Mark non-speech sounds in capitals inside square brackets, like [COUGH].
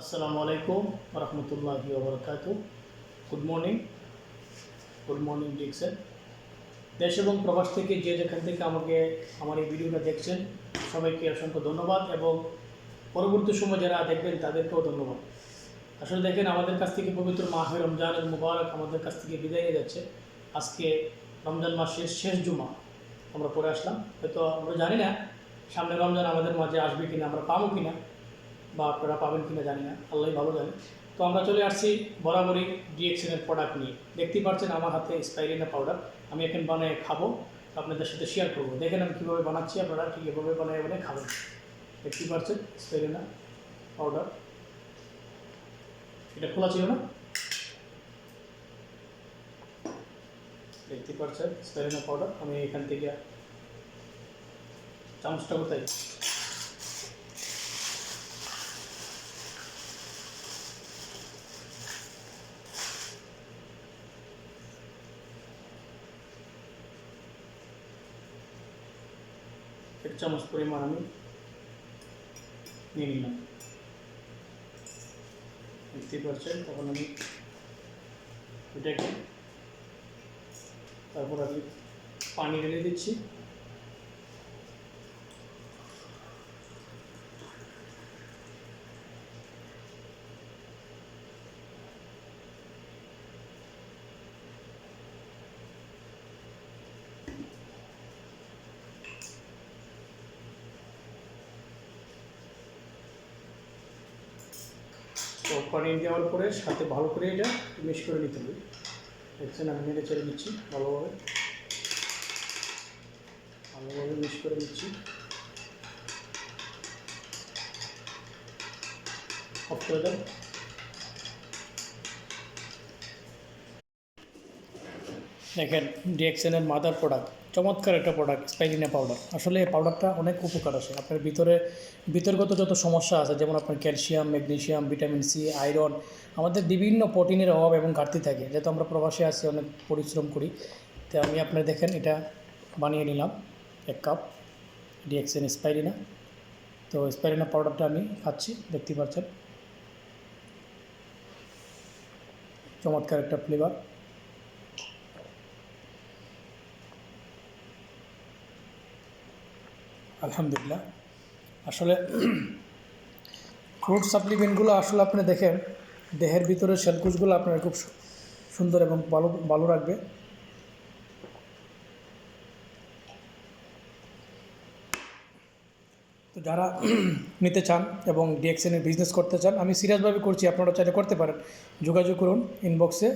আসসালামু আলাইকুম রহমতুল্লাহ ওবরকাত। গুড মর্নিং গুড মর্নিং ডিকসেন দেশ এবং প্রবাস থেকে যে যেখান থেকে আমাকে, আমার এই ভিডিওটা দেখছেন, সবাইকে অসংখ্য ধন্যবাদ এবং পরবর্তী সময় যারা দেখবেন তাদেরকেও ধন্যবাদ। আসলে দেখেন, আমাদের কাছ থেকে পবিত্র মাহ রমজানের মুবারক আমাদের কাছ থেকে বিদায় নিয়ে যাচ্ছে। আজকে রমজান মাসের শেষ জুমা আমরা পড়ে আসলাম। হয়তো আমরা জানি না সামনে রমজান আমাদের মাঝে আসবে কিনা, আমরা পাবো কিনা। বা আপনারা পাবেন কিনা জানি না আল্লাহ ভালো জানে। তো আমরা চলে আসছি বরাবরই ডিএক্সএনের প্রোডাক্ট নিয়ে। দেখতেই পাচ্ছেন আমার হাতে স্পাইরিনা পাউডার আমি এখন বানিয়ে খাব আপনাদের সাথে শেয়ার করব। দেখেন আমি কীভাবে বানাচ্ছি, আপনারা ঠিক এভাবে বানিয়ে বানিয়ে খাবেন। দেখতেই পাচ্ছেন স্পাইরিনা পাউডার এটা খোলা ছিল না? দেখতে পাচ্ছেন স্পাইরিনা পাউডার আমি এখান থেকে চামচটা কোথায়? এক চামচ পরিমাণ আমি নিয়ে নিলাম। দেখতেই পাচ্ছেন, তখন আমি এটাকে তারপর আমি পানি ঢেলে দিচ্ছি। তো পানি দেওয়ার পরে সাথে ভালো করে এটা মিক্স করে নিতে হবে। দেখছেন, আমি নেড়ে চেড়ে নিচ্ছি ভালোভাবে। ভালোভাবে মিক্স করে নিচ্ছি। অফ করে দেখেন ডিএক্সএনের মাদার প্রোডাক্ট চমৎকার একটা প্রোডাক্ট স্পাইরিনা পাউডার আসলে এই পাউডারটা অনেক উপকার আছে আপনার ভিতরে, ভিতরগত যত সমস্যা আছে, যেমন আপনার calcium magnesium vitamin C iron আমাদের বিভিন্ন প্রোটিনের অভাব এবং ঘাটতি থাকে। যেহেতু আমরা প্রবাসে আছি, অনেক পরিশ্রম করি, তো আমি আপনার দেখেন, এটা বানিয়ে নিলাম, এক কাপ ডিএক্সএন স্পাইরিনা তো স্পাইরিনা পাউডারটা আমি খাচ্ছি, দেখতে পাচ্ছেন। চমৎকার একটা ফ্লেভার আলহামদুলিল্লাহ। আসলে ফ্রুট সাপ্লিমেন্টগুলো আসলে আপনি দেখেন, দেহের ভিতরে সেলকুচগুলো আপনার খুব সুন্দর এবং ভালো ভালো রাখবে। তো যারা [CLEARS THROAT] নিতে চান এবং ডিএক্সএনের বিজনেস করতে চান, আমি সিরিয়াসভাবে করছি, আপনারা চাইলে করতে পারেন। যোগাযোগ করুন ইনবক্সে